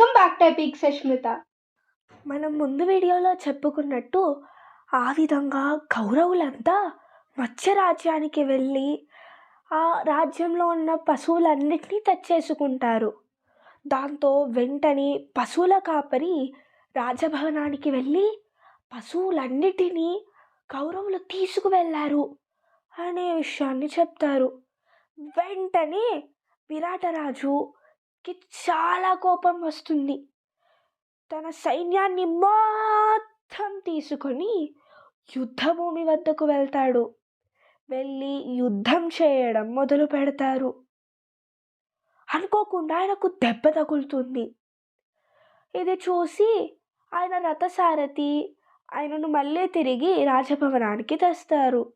Welcome back to epic Sushmita మనం ముందు వీడియోలో చెప్పుకున్నట్టు ఆ విధంగా కౌరవులంతా మత్స్య రాజ్యానికి వెళ్ళి ఆ రాజ్యంలో ఉన్న పశువులన్నిటినీ తెచ్చేసుకుంటారు. దాంతో వెంటనే పశువుల కాపరి రాజభవనానికి వెళ్ళి పశువులన్నిటినీ కౌరవులు తీసుకువెళ్ళారు అనే విషయాన్ని చెప్తారు. వెంటనే విరాటరాజు కి చాలా కోపం వస్తుంది. తన సైన్యాన్ని మొత్తం తీసుకొని యుద్ధభూమి వద్దకు వెళ్తాడు. వెళ్ళి యుద్ధం చేయడం మొదలు పెడతారు. అనుకోకుండా ఆయనకు దెబ్బ తగులుతుంది. ఇది చూసి ఆయన రథసారథి ఆయనను మళ్ళీ తిరిగి రాజభవనానికి తెస్తారు.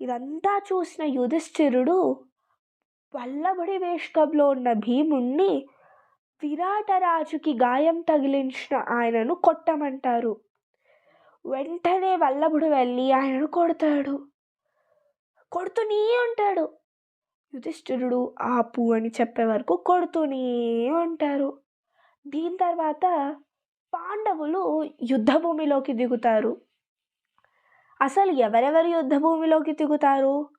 ఇదంతా చూసిన యుధిష్ఠిరుడు వల్లభుడి వేషకంలో ఉన్న భీముణ్ణి విరాటరాజుకి గాయం తగిలించిన ఆయనను కొట్టమంటారు. వెంటనే వల్లభుడు వెళ్ళి ఆయనను కొడతాడు. కొడుతూనే ఉంటాడు. యుధిష్ఠిరుడు ఆపు అని చెప్పే వరకు కొడుతూనే ఉంటారు. దీని తర్వాత పాండవులు యుద్ధభూమిలోకి దిగుతారు. అసలు ఎవరెవరు యుద్ధభూమిలోకి దిగుతారు?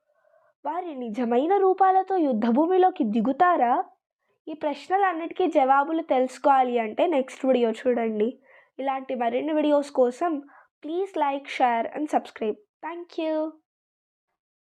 వారి నిజమైన రూపాలతో యుద్ధభూమిలోకి దిగుతారా? ఈ ప్రశ్నలన్నిటికీ జవాబులు తెలుసుకోవాలి అంటే నెక్స్ట్ వీడియో చూడండి. ఇలాంటి మరిన్ని వీడియోస్ కోసం please like share and subscribe. Thank you